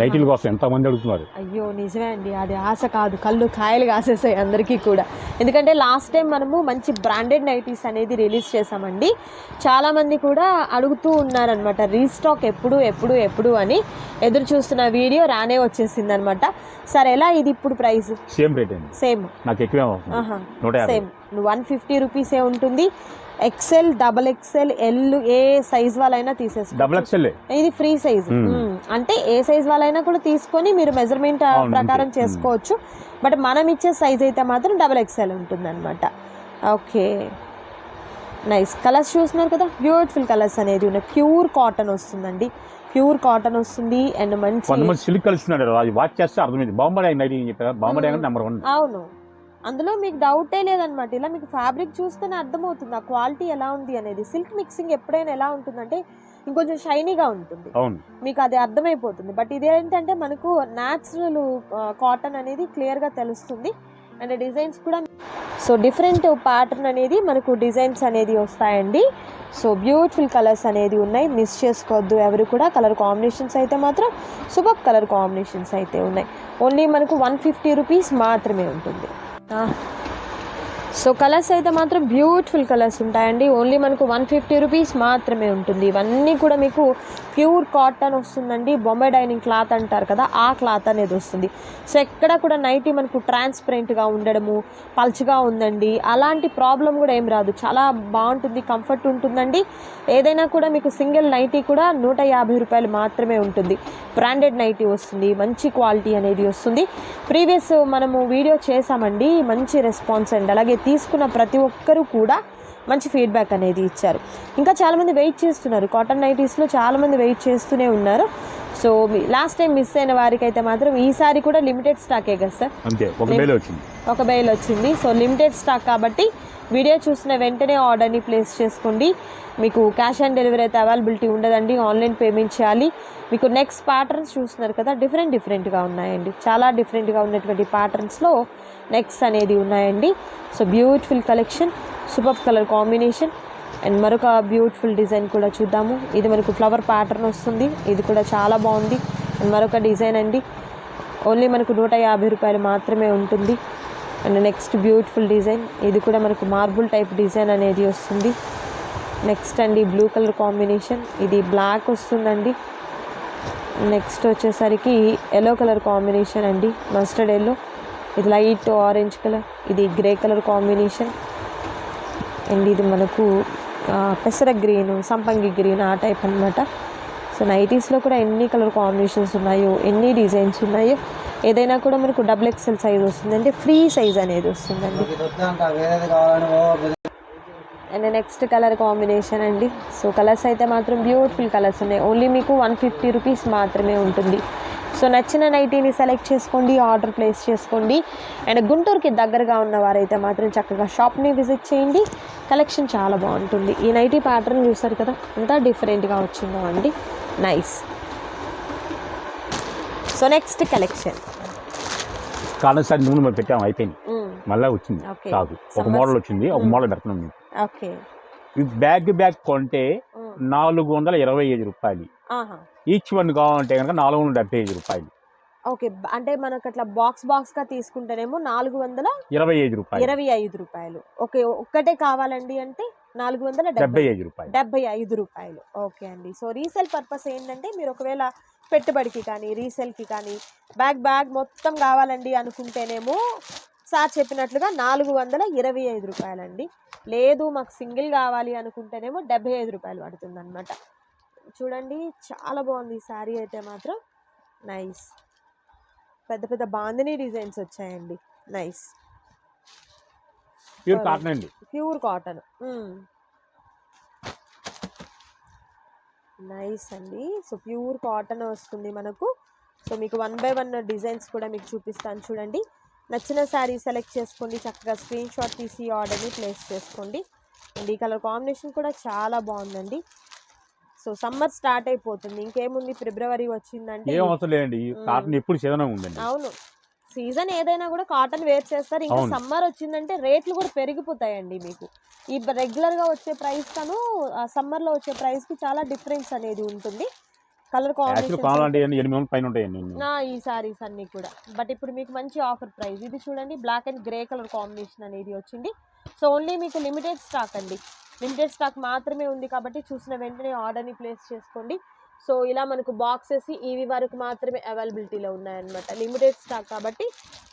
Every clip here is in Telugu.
నైటిల్ కోసం ఎంతమంది అడుగుతున్నారు? అయ్యో నిజమే అండి. అది ఆశ కాదు. కళ్ళు కాయలు కాసేసాయి అందరికీ కూడా. ఎందుకంటే లాస్ట్ టైం మనము మంచి బ్రాండెడ్ నైటీస్ అనేది రిలీజ్ చేసామండి చాలామంది కూడా అడుగుతూ ఉన్నారనమాట రీస్టాక్ ఎప్పుడు ఎప్పుడు ఎప్పుడు అని ఎదురు చూస్తున్న వీడియో రానే వచ్చేసింది అనమాట సరే ఎలా ఇది ఇప్పుడు ప్రైస్? సేమ్ రేట్ అండి. సేమ్. నాకు ఎక్కువే సేమ్. వన్ ఫిఫ్టీ రూపీసే ఉంటుంది. ఎక్సెల్ డబల్ ఎక్సెల్ ఎల్ ఏ సైజ్ వాళ్ళైనా తీసేసుకో డబుల్ ఎక్స్ఎల్ ఇది ఫ్రీ సైజ్ మ్మ్. అంటే ఏ సైజ్ వాళ్ళైనా కూడా తీసుకొని మీరు మెజర్మెంట్ అవును, ప్రకారం అంతే. చేసుకోవచ్చు. బట్ మనం ఇచ్చే సైజ్ అయితే మాత్రం డబల్ ఎక్స్ఎల్ ఉంటుంది అనమాట ఓకే నైస్ కలర్స్ చూస్తున్నారు కదా? బ్యూటిఫుల్ కలర్స్ అనేది ఉన్నాయి. ప్యూర్ కాటన్ వస్తుందండి. ప్యూర్ కాటన్ వస్తుంది అండ్ మంచి కొంతమంది సిల్క్ కలుస్తున్నాడు అది వాచ్ చేస్తే అర్థమైంది. నైట్ చెప్పారు. నెంబర్ వన్ అవును. అందులో మీకు డౌటే లేదనమాట. ఇలా మీకు ఫ్యాబ్రిక్ చూస్తేనే అర్థమవుతుంది ఆ క్వాలిటీ ఎలా ఉంది అనేది. సిల్క్ మిక్సింగ్ ఎప్పుడైనా ఎలా ఉంటుందంటే ఇంకొంచెం షైనీగా ఉంటుంది. మీకు అది అర్థమైపోతుంది. బట్ ఇదేంటంటే మనకు న్యాచురల్ కాటన్ అనేది క్లియర్గా తెలుస్తుంది. అండ్ డిజైన్స్ కూడా సో డిఫరెంట్ ప్యాటర్న్ అనేది మనకు డిజైన్స్ అనేది వస్తాయండి. సో బ్యూటిఫుల్ కలర్స్ అనేది ఉన్నాయి. మిస్ చేసుకోవద్దు ఎవరు కూడా. కలర్ కాంబినేషన్స్ అయితే మాత్రం సూపర్ కలర్ కాంబినేషన్స్ అయితే ఉన్నాయి. ఓన్లీ మనకు వన్ ఫిఫ్టీ రూపీస్ మాత్రమే ఉంటుంది. 啊 సో కలర్స్ అయితే మాత్రం బ్యూటిఫుల్ కలర్స్ ఉంటాయండి. ఓన్లీ మనకు వన్ ఫిఫ్టీ రూపీస్ మాత్రమే ఉంటుంది. ఇవన్నీ కూడా మీకు ప్యూర్ కాటన్ వస్తుందండి. బొంబాయి డైనింగ్ క్లాత్ అంటారు కదా ఆ క్లాత్ అనేది వస్తుంది. సో ఎక్కడ కూడా నైటీ మనకు ట్రాన్స్పరెంట్గా ఉండడము పల్చగా ఉందండి. అలాంటి ప్రాబ్లం కూడా ఏం రాదు. చాలా బాగుంటుంది కంఫర్ట్ ఉంటుందండి. ఏదైనా కూడా మీకు సింగిల్ నైటీ కూడా నూట యాభై రూపాయలు మాత్రమే ఉంటుంది. బ్రాండెడ్ నైటీ వస్తుంది మంచి క్వాలిటీ అనేది వస్తుంది. ప్రీవియస్ మనము వీడియో చేసామండి మంచి రెస్పాన్స్ అండి అలాగే తీసుకున్న ప్రతి ఒక్కరూ కూడా మంచి ఫీడ్బ్యాక్ అనేది ఇచ్చారు. ఇంకా చాలామంది వెయిట్ చేస్తున్నారు. కాటన్ నైటీస్లో చాలామంది వెయిట్ చేస్తూనే ఉన్నారు. సో లాస్ట్ టైం మిస్ అయిన వారికి అయితే మాత్రం ఈసారి కూడా లిమిటెడ్ స్టాకే కదా సార్? ఒక బెయిల్ వచ్చింది సో లిమిటెడ్ స్టాక్ కాబట్టి వీడియో చూసిన వెంటనే ఆర్డర్ని ప్లేస్ చేసుకోండి. మీకు క్యాష్ ఆన్ డెలివరీ అయితే అవైలబిలిటీ ఉండదండి. ఆన్లైన్ పేమెంట్ చేయాలి. మీకు నెక్స్ట్ ప్యాటర్న్స్ చూస్తున్నారు కదా డిఫరెంట్ డిఫరెంట్గా ఉన్నాయండి. చాలా డిఫరెంట్గా ఉన్నటువంటి ప్యాటర్న్స్లో నెక్స్ట్ అనేది ఉన్నాయండి. So beautiful collection super colour combination and మరొక బ్యూటిఫుల్ డిజైన్ కూడా చూద్దాము. ఇది మనకు ఫ్లవర్ ప్యాటర్న్ వస్తుంది. ఇది కూడా చాలా బాగుంది. అండ్ మరొక డిజైన్ అండి. ఓన్లీ మనకు నూట యాభై రూపాయలు మాత్రమే ఉంటుంది. అండ్ నెక్స్ట్ బ్యూటిఫుల్ డిజైన్ ఇది కూడా మనకు మార్బుల్ టైప్ డిజైన్ అనేది వస్తుంది. నెక్స్ట్ అండి బ్లూ కలర్ కాంబినేషన్ ఇది బ్లాక్ వస్తుందండి. నెక్స్ట్ వచ్చేసరికి ఎల్లో కలర్ కాంబినేషన్ అండి. మస్టర్డ్ ఎల్లో ఇది లైట్ ఆరెంజ్ కలర్ ఇది గ్రే కలర్ కాంబినేషన్ అండ్ ఇది మనకు పెసర గ్రీను సంపంగి గ్రీన్ ఆ టైప్ అన్నమాట. సో నైటీస్లో కూడా ఎన్ని కలర్ కాంబినేషన్స్ ఉన్నాయో ఎన్ని డిజైన్స్ ఉన్నాయో ఏదైనా కూడా మనకు డబుల్ ఎక్సెల్ సైజ్ వస్తుందండి ఫ్రీ సైజ్ అనేది వస్తుందండి. అండ్ నెక్స్ట్ కలర్ కాంబినేషన్ అండి. సో కలర్స్ అయితే మాత్రం బ్యూటిఫుల్ కలర్స్ ఉన్నాయి. ఓన్లీ మీకు వన్ ఫిఫ్టీ రూపీస్ మాత్రమే ఉంటుంది. సో నచ్చిన నైటీని సెలెక్ట్ చేసుకోండి ఆర్డర్ ప్లేస్ చేసుకోండి. అండ్ గుంటూరుకి దగ్గరగా ఉన్న వారైతే మాత్రం చక్కగా షాప్ని విజిట్ చేయండి. కలెక్షన్ చాలా బాగుంటుంది. ఈ నైటీ ప్యాటర్న్ చూస్తారు కదా ఎంత డిఫరెంట్గా వచ్చిందో అండి. Nice so next collection. కాలం సార్ నూనె మరి పెట్టాము అయిపోయింది. మళ్ళీ వచ్చింది. కాదు ఒక. మోడల్ వచ్చింది ఒక మ్మ్. మోడల్ పెడుతున్నాం మీకు ఓకే బ్యాగ్ బ్యాగ్ కొంటే నాలుగు వందల ఇరవై ఐదు రూపాయలు. ఈచ్ వన్ కావాలంటే కనుక నాలుగు వందల డెబ్బై ఐదు రూపాయలు. ఓకే అంటే మనకు అట్లా బాక్స్ బాక్స్గా తీసుకుంటేనేమో నాలుగు వందల ఇరవై ఐదు రూపాయలు. ఇరవై ఐదు రూపాయలు. ఓకే ఒక్కటే కావాలండి అంటే నాలుగు వందల డెబ్బై ఐదు రూపాయలు. డెబ్బై ఐదు రూపాయలు. ఓకే అండి. సో రీసేల్ పర్పస్ ఏంటంటే మీరు ఒకవేళ పెట్టుబడికి కానీ రీసేల్కి కానీ బ్యాగ్ బ్యాగ్ మొత్తం కావాలండి అనుకుంటేనేమో సార్ చెప్పినట్లుగా నాలుగు వందల ఇరవై ఐదు రూపాయలండి. లేదు మాకు సింగిల్ కావాలి అనుకుంటేనేమో డెబ్బై ఐదు రూపాయలు పడుతుంది అనమాట చూడండి చాలా బాగుంది ఈ శారీ అయితే మాత్రం. నైస్ పెద్ద పెద్ద బాందినీ డిజైన్స్ వచ్చాయండి. నైస్ ప్యూర్ కాటన్ అండి. ప్యూర్ కాటన్ నైస్ అండి. సో ప్యూర్ కాటన్ వస్తుంది మనకు. సో మీకు వన్ బై వన్ డిజైన్స్ కూడా మీకు చూపిస్తాను చూడండి. నచ్చిన శారీ సెలెక్ట్ చేసుకోండి. చక్కగా స్క్రీన్ షాట్ తీసి ఆర్డర్ని ప్లేస్ చేసుకోండి. అండ్ ఈ కలర్ కాంబినేషన్ కూడా చాలా బాగుందండి. సో సమ్మర్ స్టార్ట్ అయిపోతుంది. ఇంకేముంది? ఫిబ్రవరి వచ్చిందంటే ఏం అవసరం లేదండి. కాటన్ ఎప్పుడు సీజన్ ఉందండి. అవును. సీజన్ ఏదైనా కూడా కాటన్ వేర్ చేస్తారు. ఇంకా. సమ్మర్ వచ్చిందంటే రేట్లు కూడా పెరిగిపోతాయండి మీకు. ఈ రెగ్యులర్గా వచ్చే ప్రైస్ కను సమ్మర్లో వచ్చే ప్రైస్కి చాలా డిఫరెన్స్ అనేది ఉంటుంది. కలర్ కాంబినేషన్ ఈ సారీస్ అన్ని కూడా. బట్ ఇప్పుడు మీకు మంచి ఆఫర్ ప్రైస్. ఇది చూడండి black and grey colour combination అనేది వచ్చింది. సో ఓన్లీ మీకు లిమిటెడ్ స్టాక్ అండి. లిమిటెడ్ స్టాక్ మాత్రమే ఉంది కాబట్టి చూసిన వెంటనే ఆర్డర్ని ప్లేస్ చేసుకోండి. సో ఇలా మనకు బాక్సెస్ ఇవి వరకు మాత్రమే అవైలబిలిటీలో ఉన్నాయన్నమాట. లిమిటెడ్ స్టాక్ కాబట్టి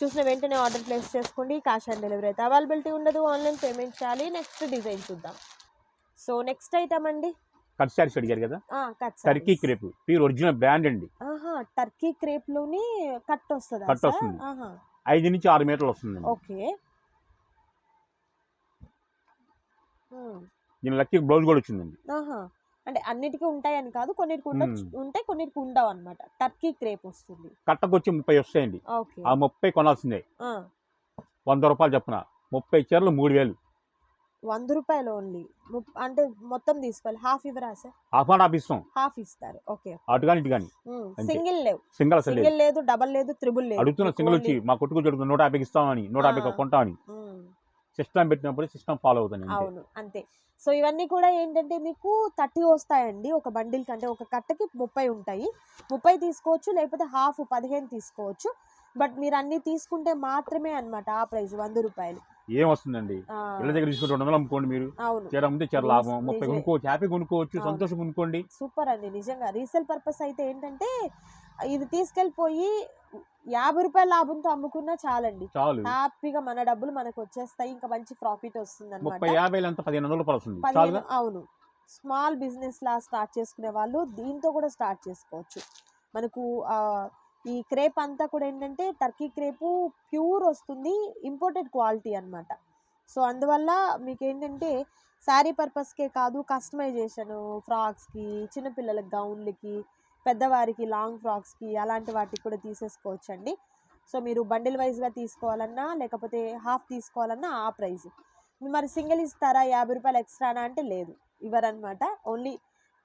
చూసిన వెంటనే ఆర్డర్ ప్లేస్ చేసుకోండి. క్యాష్ ఆన్ డెలివరీ అయితే అవైలబిలిటీ ఉండదు. ఆన్లైన్ పేమెంట్ చేయాలి. నెక్స్ట్ డిజైన్ చూద్దాం. సో నెక్స్ట్ ఐటమ్ అండి? కట్ శారీస్ అడిగారు కదా? Turkey crepe pure original brand అండి. ఆహా టర్కీ క్రేప్లోని కట్ వస్తుందా కట్? వస్తుంది. ఐదు నుంచి ఆరు మీటర్లు వస్తుందండి. ఓకే దీని లక్కీ బ్లౌజ్ కూడా వచ్చిందండి. ఆహా. అంటే అన్నిటికీ ఉంటాయని కాదు కొన్నిటికి. ఉంటాయి కొన్నిటికి ఉండవు అనమాట టర్కీ క్రేప్ వస్తుంది. కట్టకు వచ్చి ముప్పై వస్తాయండి. ఆ ముప్పై కొనాల్సిందే. వంద రూపాయలు చెప్పిన? ముప్పై చీరలు మూడు వేలు. వంద రూపాయలు ఓన్లీ. అంటే మొత్తం తీసుకోవాలి. హాఫ్ ఇవ్వరా సార్? హాఫ్ అండ్ హాఫ్ ఇస్తాం. హాఫ్ ఇస్తారు. ఓకే. అటు కానీ ఇటు కానీ. సింగిల్ లేవు. సింగల్ అసలు సింగిల్ లేదు డబల్ లేదు త్రిబుల్ లేదు. అడుగుతున్న సింగిల్ వచ్చి మా కొట్టుకు నూట యాభైకి ఇస్తామని నూట యాభైకి ఆ. కొంటామని. సిస్టమ్ పెట్టినప్పుడు సిస్టమ్ ఫాలో అవుతుంది అంతే. అవును అంతే. సో ఇవన్నీ కూడా ఏంటంటే మీకు థర్టీ వస్తాయండి. ఒక బండిల్ కంటే ఒక కట్టకి ముప్పై ఉంటాయి. ముప్పై తీసుకోవచ్చు లేకపోతే హాఫ్ పదిహేను తీసుకోవచ్చు. బట్ మీరు అన్ని తీసుకుంటే మాత్రమే అన్నమాట ఆ ప్రైస్ వంద రూపాయలు. ఏం వస్తుందండి ఇళ్ళ దగ్గర తీసుకుంటే రెండు వందలు అమ్ముకోండి మీరు. చీర అమ్మితే చీర లాభం. ముప్పై. కొనుక్కోవచ్చు హ్యాపీ కొనుక్కోవచ్చు. సంతోషం కొనుక్కోండి. సూపర్ అండి నిజంగా. రీసేల్ పర్పస్ అయితే ఏంటంటే ఇది తీసుకెళ్ళిపోయి యాభై రూపాయల లాభంతో అమ్ముకున్నా చాలండి. చాలు. హ్యాపీగా మన డబ్బులు మనకు వచ్చేస్తాయి ఇంకా మంచి ప్రాఫిట్ వస్తుంది ముప్పై యాభై పదిహేను వందలు చాలుగా? అవును. స్మాల్ బిజినెస్ లా స్టార్ట్ చేసుకునే వాళ్ళు దీంతో కూడా స్టార్ట్ చేసుకోవచ్చు. మనకు ఈ క్రేప్ అంతా కూడా ఏంటంటే టర్కీ క్రేపు ప్యూర్ వస్తుంది ఇంపోర్టెడ్ క్వాలిటీ అనమాట సో అందువల్ల మీకు ఏంటంటే శారీ పర్పస్కే కాదు కస్టమైజేషను ఫ్రాక్స్కి చిన్నపిల్లలకి గౌన్లకి పెద్దవారికి లాంగ్ ఫ్రాక్స్కి అలాంటి వాటికి కూడా తీసేసుకోవచ్చండి. సో మీరు బండిల్ వైజ్గా తీసుకోవాలన్నా లేకపోతే హాఫ్ తీసుకోవాలన్నా ఆ ప్రైస్. మరి సింగిల్ ఇస్తారా యాభై రూపాయలు ఎక్స్ట్రానా అంటే లేదు. ఇవ్వరనమాట ఓన్లీ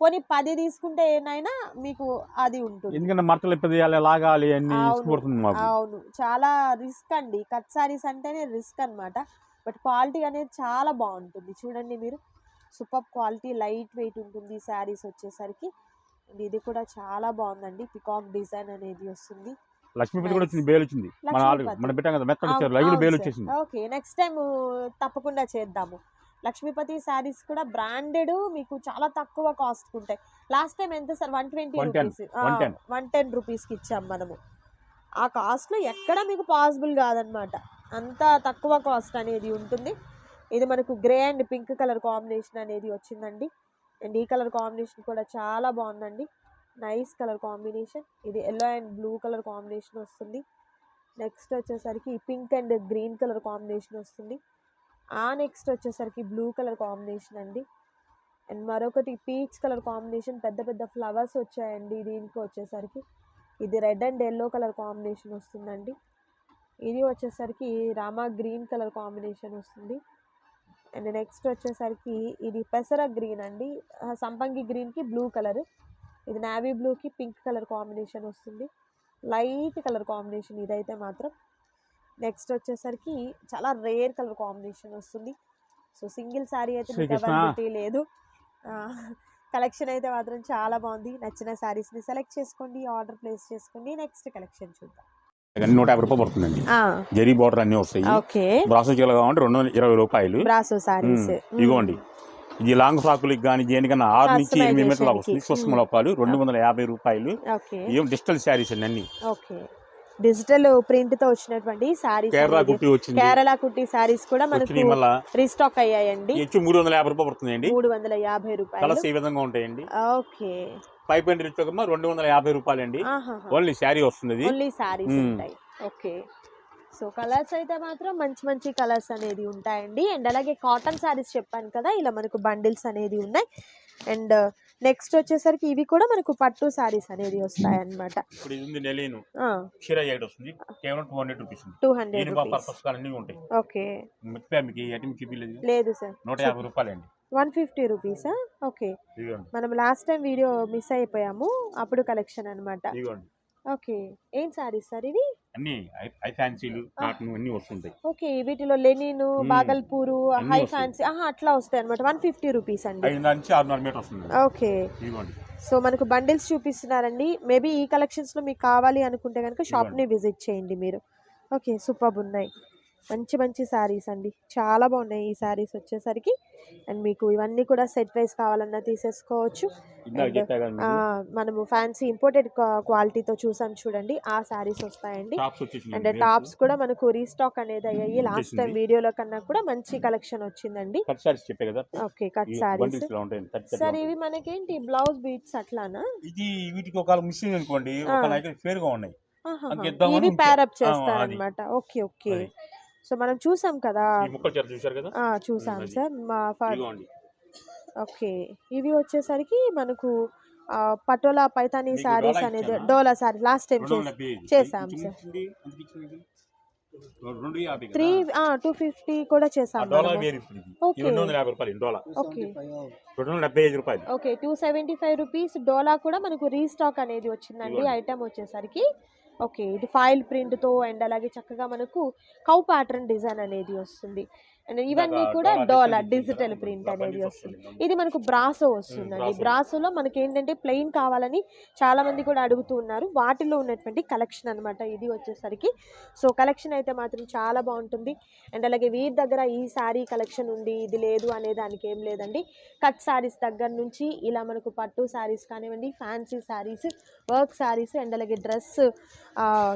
పోనీ పది తీసుకుంటే ఏనైనా మీకు అది ఉంటుంది. ఎందుకంటే మరతలు పెద్దయాలి లాగాలి అన్ని అవును. చాలా రిస్క్ అండి. కట్ సారీస్ అంటేనే రిస్క్ అన్నమాట. బట్ క్వాలిటీ అనేది చాలా బాగుంటుంది. చూడండి మీరు. సూపర్ క్వాలిటీ లైట్ వెయిట్ ఉంటుంది శారీస్ వచ్చేసరికి. ఇది కూడా చాలా బాగుందండి. పికాక్ డిజైన్ అనేది వస్తుంది. లక్ష్మీపతి కూడా వచ్చింది బేలు వచ్చింది. మన ఆల్రెడీ లక్ష్మీపతి. మనం పెట్టాం కదా మెత్తడి వచ్చారు. లైవ్ కూడా బేలు వచ్చేసింది. ఓకే నెక్స్ట్ టైం తప్పకుండా చేద్దాము. లక్ష్మీపతి శారీస్ కూడా బ్రాండెడ్ మీకు చాలా తక్కువ కాస్ట్ ఉంటాయి. లాస్ట్ టైం ఎంత sir? One twenty 110, rupees. 110. One ten. రూపీస్కి ఇచ్చాం మనము. ఆ కాస్ట్లో ఎక్కడ మీకు పాసిబుల్ కాదనమాట. అంత తక్కువ కాస్ట్ అనేది ఉంటుంది. ఇది మనకు grey and pink colour combination అనేది వచ్చిందండి. అండ్ ఈ కలర్ కాంబినేషన్ కూడా చాలా బాగుందండి. Nice colour combination. ఇది yellow and blue colour combination వస్తుంది. నెక్స్ట్ వచ్చేసరికి pink and green colour combination వస్తుంది. ఆ నెక్స్ట్ వచ్చేసరికి బ్లూ కలర్ కాంబినేషన్ అండి. అండ్ మరొకటి పీచ్ కలర్ కాంబినేషన్ పెద్ద పెద్ద ఫ్లవర్స్ వచ్చాయండి దీనికి వచ్చేసరికి. ఇది red and yellow colour combination వస్తుందండి. ఇది వచ్చేసరికి రామా గ్రీన్ కలర్ కాంబినేషన్ వస్తుంది. అండ్ నెక్స్ట్ వచ్చేసరికి ఇది పెసర గ్రీన్ అండి. సంపంగి గ్రీన్కి బ్లూ కలర్. ఇది నావీ బ్లూకి పింక్ కలర్ కాంబినేషన్ వస్తుంది. లైట్ కలర్ కాంబినేషన్ ఇదైతే మాత్రం. నెక్స్ట్ వచ్చేసరికి చాలా రేర్ కలర్ కాంబినేషన్ వస్తుంది. సో సింగిల్ శారీ అయితే మీకు. అవైలబిలిటీ లేదు. కలెక్షన్ అయితే మాత్రం చాలా బాగుంది. నచ్చిన శారీస్ని సెలెక్ట్ చేసుకోండి ఆర్డర్ ప్లేస్ చేసుకోండి. నెక్స్ట్ కలెక్షన్ చూద్దాం. నూట యాభై రూపాయలు పడుతుందండి. జరీ బార్డర్ అన్నీ వస్తాయి. ఓకే. బ్రాసో చీరలు కావాలంటే రెండు వందల ఇరవై రూపాయలు. బ్రాసో ఉమ్, ఇదిగోండి ఇది లాంగ్ ఫ్రాకులకి కానీ దేనికన్నా ఆరు నుంచి ఎనిమిది మీటర్లు వస్తుంది. సూక్ష్మ. లోపాలు రెండు వందల యాభై రూపాయలు. ఓకే. ఏం డిజిటల్ శారీస్ అండి అన్ని. ఓకే. డిజిటల్ ప్రింట్తో వచ్చినటువంటి శారీస్ కేరళ కుట్టి వచ్చింది. కేరళ కుట్టి శారీస్ కూడా మనకు రీస్టాక్ అయ్యాయండి. మూడు వందల యాభై రూపాయలు పడుతుందండి మూడు వందల యాభై రూపాయలు. కలర్స్ ఈ విధంగా ఉంటాయండి? ఓకే. ఫైవ్ పాయింట్ వచ్చాకమ్మా రెండు వందల యాభై రూపాయలు అండి ఓన్లీ శారీ వస్తుంది ఓన్లీ శారీస్ మ్మ్. ఉంటాయి. ఓకే. సో కలర్స్ అయితే మాత్రం మంచి మంచి కలర్స్ అనేది ఉంటాయండి. అండ్ అలాగే కాటన్ శారీస్ చెప్పాను కదా ఇలా మనకు బండిల్స్ అనేది ఉన్నాయి. అండ్ నెక్స్ట్ వచ్చేసరికి ఇవి కూడా మనకు పట్టు సారీస్ అనేది వస్తాయి అనమాట టూ హండ్రెడ్ ఓకే. లేదు. సార్. నూట యాభై రూపాయలండి వన్ ఫిఫ్టీ రూపీసా? ఓకే. మనం లాస్ట్ టైం వీడియో మిస్ అయిపోయాము. అప్పుడు కలెక్షన్ అన్నమాట. ఇదిగోండి. ఓకే. ఏం సారీస్ సార్ ఇవి? అన్ని ఐ ఫ్యాన్సీలు కాటన్ అన్ని వస్తుంటాయి. ఓకే వీటిలో లెనిన్. బాగల్పూరు హై. ఫ్యాన్సీ ఆహా అట్లా వస్తాయి అనమాట వన్ ఫిఫ్టీ రూపీస్ అండి. ఐదు నుంచి ఆరున్నర మీటర్ వస్తుంది ఓకే. ఇదిగోండి. సో మనకు బండిల్స్ చూపిస్తున్నారండి. మేబీ ఈ కలెక్షన్స్లో మీకు కావాలి అనుకుంటే కనుక షాప్ని విజిట్ చేయండి మీరు. ఓకే సూపర్ ఉన్నాయి మంచి మంచి శారీస్ అండి. చాలా బాగున్నాయి ఈ శారీస్ వచ్చేసరికి. అండ్ మీకు ఇవన్నీ కూడా సెట్ వైస్ కావాలన్నా తీసేసుకోవచ్చు. మనము ఫ్యాన్సీ ఇంపోర్టెడ్ క్వాలిటీతో చూసాం చూడండి. ఆ శారీస్ వస్తాయండి. అండ్ టాప్స్ కూడా మనకు రీస్టాక్ అనేది అయ్యాయి. Last time. వీడియోలో కన్నా కూడా మంచి కలెక్షన్ వచ్చిందండి. Okay cut saris sir. ఇవి మనకేంటి? బ్లౌజ్ బీట్స్ అట్లానా? ఇది వీటికి ఒక మిషన్ అనుకోండి ఫేర్గా ఉన్నాయి. ఇవి. ప్యారప్ చేస్తారనమాట ఓకే ఓకే. సో మనం చూసాం కదా చూసాం. సార్ మా ఓకే ఇవి వచ్చేసరికి మనకు పటోలా పైతానీ సారీస్ అనేది? Dola sari last time. చేసాం సార్. త్రీ టూ ఫిఫ్టీ కూడా చేసాం. Okay. Two seventy five rupees Dola కూడా మనకు రీస్టాక్ అనేది వచ్చిందండి. ఐటమ్ వచ్చేసరికి ఓకే ఇది ఫైల్ ప్రింట్తో అండ్ అలాగే చక్కగా మనకు కౌ ప్యాటర్న్ డిజైన్ అనేది వస్తుంది. అండ్ ఇవన్నీ కూడా డోలా డోలా డిజిటల్ ప్రింట్ అనేది వస్తుంది. ఇది మనకు బ్రాసో వస్తుందండి బ్రాసో. బ్రాసోలో మనకి ఏంటంటే ప్లెయిన్ కావాలని చాలా మంది కూడా అడుగుతూ ఉన్నారు. వాటిలో ఉన్నటువంటి కలెక్షన్ అన్నమాట ఇది వచ్చేసరికి. సో కలెక్షన్ అయితే మాత్రం చాలా బాగుంటుంది. అండ్ అలాగే వీరి దగ్గర ఈ శారీ కలెక్షన్ ఉంది ఇది లేదు అనే దానికి ఏం లేదండి. కట్ శారీస్ దగ్గర నుంచి ఇలా మనకు పట్టు శారీస్ కానివ్వండి fancy saris work saris and అలాగే డ్రెస్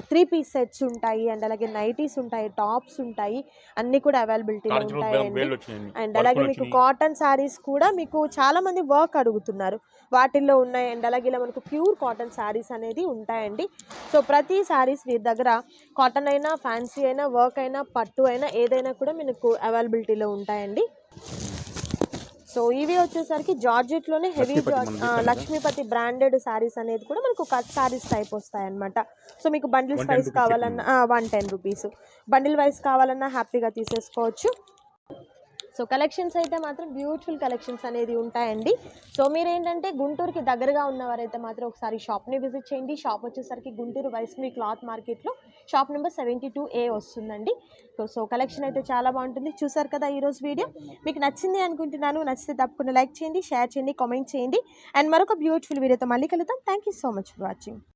త్రీ పీస్ సెట్స్ ఉంటాయి. అండ్ అలాగే నైటీస్ ఉంటాయి టాప్స్ ఉంటాయి. అన్నీ కూడా అవైలబిలిటీలో కాలేజీలో ఉంటాయండి. అండ్ అలాగే మీకు కాటన్ శారీస్ కూడా మీకు చాలా మంది వర్క్ అడుగుతున్నారు. వాటిల్లో ఉన్నాయి అండ్ అలాగే ఇలా మనకు ప్యూర్ కాటన్ శారీస్ అనేది ఉంటాయండి. సో ప్రతి శారీస్ వీరి దగ్గర కాటన్ అయినా ఫ్యాన్సీ అయినా వర్క్ అయినా పట్టు అయినా ఏదైనా కూడా మీకు అవైలబిలిటీలో ఉంటాయండి. సో ఇవి వచ్చేసరికి జార్జెట్లోనే హెవీ లక్ష్మీపతి బ్రాండెడ్ శారీస్ అనేది కూడా మనకు కట్ శారీస్ టైప్ వస్తాయి అనమాట సో మీకు బండిల్స్ 110 వైస్ rupees కావాలన్నా one ten rupees. Bundle wise కావాలన్నా హ్యాపీగా తీసేసుకోవచ్చు. సో కలెక్షన్స్ అయితే మాత్రం బ్యూటిఫుల్ కలెక్షన్స్ అనేది ఉంటాయండి. సో మీరు ఏంటంటే గుంటూరుకి దగ్గరగా ఉన్నవారైతే మాత్రం ఒకసారి షాప్ని విజిట్ చేయండి. షాప్ వచ్చేసరికి గుంటూరు వైష్ణవి క్లాత్ మార్కెట్లో shop number seventy two A వస్తుందండి. సో సో కలెక్షన్ అయితే చాలా బాగుంటుంది. చూసారు కదా ఈరోజు వీడియో? మీకు నచ్చింది అనుకుంటున్నాను. నచ్చితే తప్పకుండా లైక్ చేయండి షేర్ చేయండి కామెంట్ చేయండి. అండ్ మరొక బ్యూటిఫుల్ వీడియోతో మళ్ళీ కలుద్దాం. Thank you so much for watching.